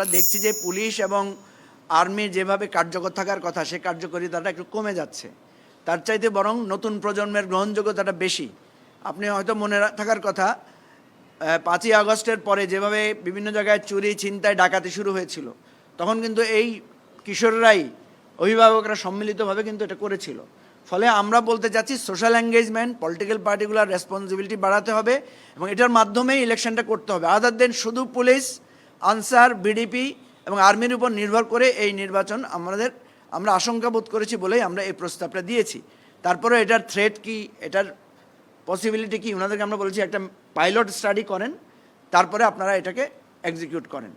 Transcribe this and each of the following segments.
আমরা দেখছি যে পুলিশ এবং আর্মির যেভাবে কার্যকর থাকার কথা, সে কার্যকারিতাটা একটু কমে যাচ্ছে। তার চাইতে বরং নতুন প্রজন্মের গ্রহণযোগ্যতাটা বেশি। আপনি হয়তো মনে থাকার কথা পাঁচই আগস্টের পরে যেভাবে বিভিন্ন জায়গায় চুরি, ছিনতাই, ডাকাতি শুরু হয়েছিল, তখন কিন্তু এই কিশোররাই, অভিভাবকরা সম্মিলিতভাবে কিন্তু এটা করেছিল। ফলে আমরা বলতে চাচ্ছি সোশ্যাল এঙ্গেজমেন্ট পলিটিক্যাল পার্টিগুলার রেসপন্সিবিলিটি বাড়াতে হবে এবং এটার মাধ্যমেই ইলেকশনটা করতে হবে। আদার দেন শুধু পুলিশ আনসার বিডিপি এবং আর্মির উপর নির্ভর করে এই নির্বাচন আমাদের, আমরা আশঙ্কা বোধ করেছি বলেই আমরা এই প্রস্তাবটা দিয়েছি। তারপরে এটার থ্রেট কি, এটার পসিবিলিটি কি ওনাদেরকে আমরা বলেছি একটা পাইলট স্টাডি করেন, তারপরে আপনারা এটাকে এক্সিকিউট করেন।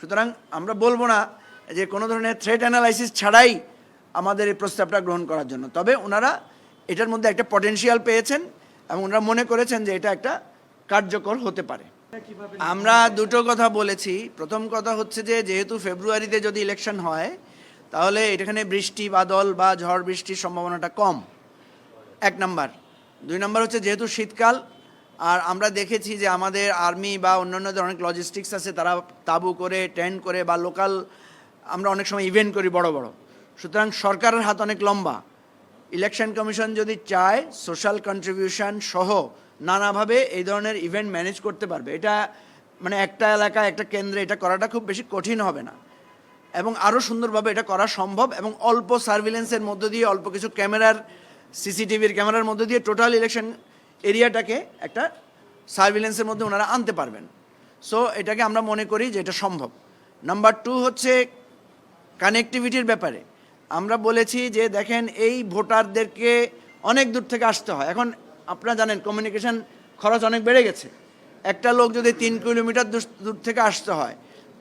সুতরাং আমরা বলব না যে কোনো ধরনের থ্রেট অ্যানালাইসিস ছাড়াই আমাদের এই প্রস্তাবটা গ্রহণ করার জন্য। তবে ওনারা এটার মধ্যে একটা পটেনশিয়াল পেয়েছেন এবং ওনারা মনে করেছেন যে এটা একটা কার্যকর হতে পারে। আমরা দুটো কথা বলেছি। প্রথম কথা হচ্ছে যে যেহেতু ফেব্রুয়ারিতে যদি ইলেকশন হয় তাহলে এখানে বৃষ্টি বাদল বা ঝড় বৃষ্টির সম্ভাবনাটা কম। এক নাম্বার। দুই নাম্বার হচ্ছে যেহেতু শীতকাল আর আমরা দেখেছি যে আমাদের আর্মি বা অন্যান্য যে অনেক লজিস্টিক্স আছে তারা তাবু করে টেন্ট করে বা লোকাল আমরা অনেক সময় ইভেন্ট করি বড় বড়। সুতরাং সরকারের হাত অনেক লম্বা। ইলেকশন কমিশন যদি চায় সোশ্যাল কন্ট্রিবিউশন সহ নানাভাবে এই ধরনের ইভেন্ট ম্যানেজ করতে পারবে। এটা মানে একটা এলাকা, একটা কেন্দ্রে এটা করাটা খুব বেশি কঠিন হবে না। এবং আরও সুন্দরভাবে এটা করা সম্ভব এবং অল্প সার্ভিলেন্সের মধ্য দিয়ে, অল্প কিছু ক্যামেরার সিসিটিভির ক্যামেরার মধ্য দিয়ে টোটাল ইলেকশন এরিয়াটাকে একটা সার্ভিলেন্সের মধ্যে ওনারা আনতে পারবেন। সো এটাকে আমরা মনে করি যে এটা সম্ভব। নাম্বার টু হচ্ছে কানেক্টিভিটির ব্যাপারে। আমরা বলেছি যে দেখেন এই ভোটারদেরকে অনেক দূর থেকে আসতে হয়। এখন আপনারা জানেন কমিউনিকেশন খরচ অনেক বেড়ে গেছে। একটা লোক যদি তিন কিলোমিটার দূর- থেকে আসতে হয়,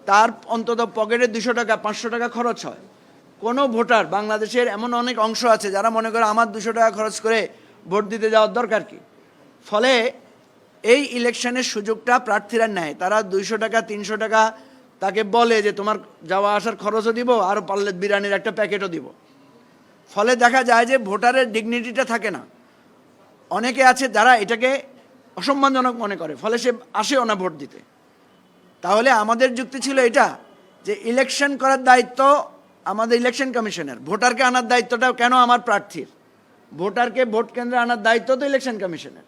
তার অন্তত পকেটে দুশো টাকা, পাঁচশো টাকা খরচ হয়। কোনো ভোটার, বাংলাদেশের এমন অনেক অংশ আছে যারা মনে করে আমার দুশো টাকা খরচ করে ভোট দিতে যাওয়ার দরকার কি? ফলে এই ইলেকশনের সুযোগটা প্রার্থীরা নেয়। তারা দুইশো টাকা, তিনশো টাকা তাকে বলে যে, তোমার যাওয়া আসার খরচও দিব আর পারলে বিরিয়ানির একটা প্যাকেটও দিব। ফলে দেখা যায় যে ভোটারের ডিগনিটিটা থাকে না। অনেকে আছে যারা এটাকে অসম্মানজনক মনে করে, ফলে সে আসেও না ভোট দিতে। তাহলে আমাদের যুক্তি ছিল এটা, যে ইলেকশন করার দায়িত্ব আমাদের ইলেকশন কমিশনের। ভোটারকে আনার দায়িত্বটা কেন আমার প্রার্থীর? ভোটারকে ভোট কেন্দ্রে আনার দায়িত্ব তো ইলেকশন কমিশনের।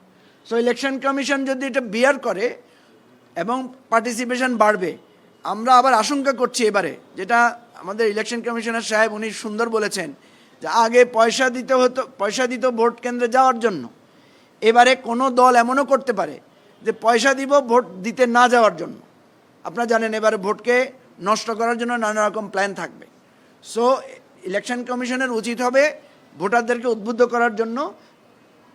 সো ইলেকশন কমিশন যদি এটা বিয়ার করে এবং পার্টিসিপেশন বাড়বে, আমরা আবার আশঙ্কা করছি এবারে, যেটা আমাদের ইলেকশন কমিশনার সাহেব উনি সুন্দর বলেছেন, যে আগে পয়সা দিতে হতো, পয়সা দিত ভোট কেন্দ্রে যাওয়ার জন্য। এবারে কোনো দল এমনও করতে পারে যে পয়সা দিব ভোট দিতে না যাওয়ার জন্য। আপনারা জানেন এবারে ভোটকে নষ্ট করার জন্য নানা রকম প্ল্যান থাকবে। সো ইলেকশন কমিশনের উচিত হবে ভোটারদেরকে উদ্বুদ্ধ করার জন্য।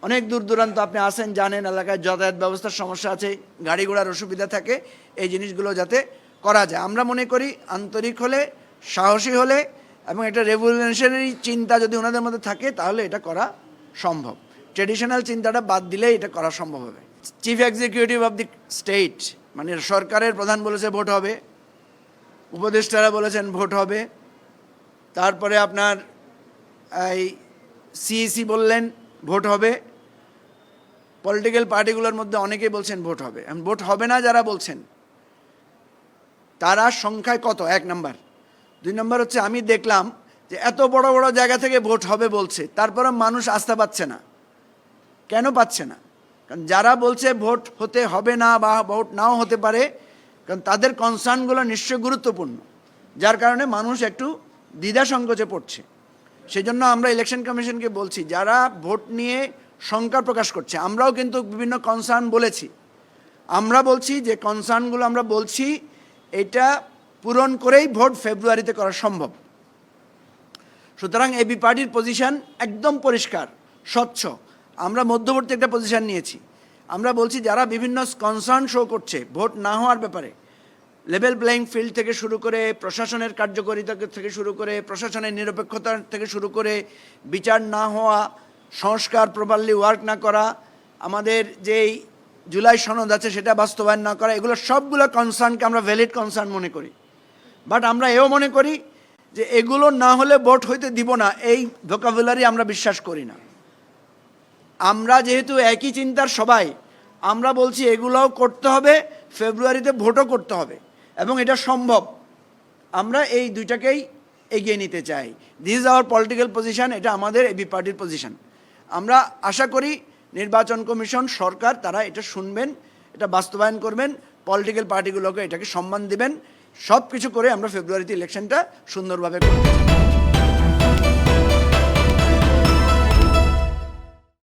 অনেক দূর দূরান্ত আপনি আসেন, জানেন, এলাকায় যাতায়াত ব্যবস্থার সমস্যা আছে, গাড়ি ঘোড়ার অসুবিধা থাকে, এই জিনিসগুলো যাতে করা যায়। আমরা মনে করি আন্তরিক হলে, সাহসী হলে এবং এটা রেভলিউশনারি চিন্তা যদি ওনাদের মধ্যে থাকে, তাহলে এটা করা সম্ভব। ট্রেডিশনাল চিন্তাটা বাদ দিলেই এটা করা সম্ভব হবে। Chief executive of the state মানে সরকারের প্রধান বলেছে ভোট হবে, উপদেষ্টারা বলেছেন ভোট হবে, তারপরে আপনার এই সিইসি বললেন ভোট হবে পলিটিক্যাল পার্টিগুলোর মধ্যে অনেকেই বলছেন ভোট হবে। ভোট হবে না যারা বলছেন, তারা সংখ্যায় কত? এক নাম্বার। দুই নম্বর হচ্ছে আমি দেখলাম যে এত বড় বড় জায়গা থেকে ভোট হবে বলছে তারপরে মানুষ আস্থা পাচ্ছে না। কেন পাচ্ছে না? কারণ যারা বলছে ভোট হতে হবে না বা ভোট নাও হতে পারে, কারণ তাদের কনসার্নগুলো নিশ্চয় গুরুত্বপূর্ণ। যার কারণে মানুষ একটু দ্বিধা সংকোচে পড়ছে। সেই জন্য আমরা ইলেকশন কমিশনকে বলছি, যারা ভোট নিয়ে শঙ্কা প্রকাশ করছে, আমরাও কিন্তু বিভিন্ন কনসার্ন বলেছি। আমরা বলছি যে কনসার্নগুলো আমরা বলছি, এটা পূরণ করেই ভোট ফেব্রুয়ারিতে করা সম্ভব। সুতরাং এবি পার্টির পজিশন একদম পরিষ্কার, স্বচ্ছ। আমরা মধ্যবর্তী একটা পজিশন নিয়েছি। আমরা বলছি যারা বিভিন্ন কনসার্ন শো করছে, ভোট না হওয়ার ব্যাপারে লেভেল প্লেইং ফিল্ড থেকে শুরু করে প্রশাসনের কার্যকারিতা থেকে শুরু করে প্রশাসনের নিরপেক্ষতা থেকে শুরু করে বিচার না হওয়া, সংস্কার প্রপারলি ওয়ার্ক না করা, আমাদের যেই জুলাই সনদ আছে সেটা বাস্তবায়ন না করা, এগুলো সবগুলো কনসার্নকে আমরা ভ্যালিড কনসার্ন মনে করি। বাট আমরা এও মনে করি যে এগুলো না হলে ভোট হইতে দিব না, এই ভোকাবুলারি আমরা বিশ্বাস করি না। আমরা যেহেতু একই চিন্তার সবাই, আমরা বলছি এগুলোও করতে হবে, ফেব্রুয়ারিতে ভোটও করতে হবে, এবং এটা সম্ভব। আমরা এই দুইটাকেই এগিয়ে নিতে চাই। This is our political position এটা আমাদের এবি পার্টির পজিশন আমরা আশা করি নির্বাচন কমিশন, সরকার, তারা এটা শুনবেন, এটা বাস্তবায়ন করবেন পলিটিক্যাল পার্টিগুলোকে এটাকে সম্মান দিবেন সব কিছু করে আমরা ফেব্রুয়ারিতে ইলেকশনটা সুন্দরভাবে করতে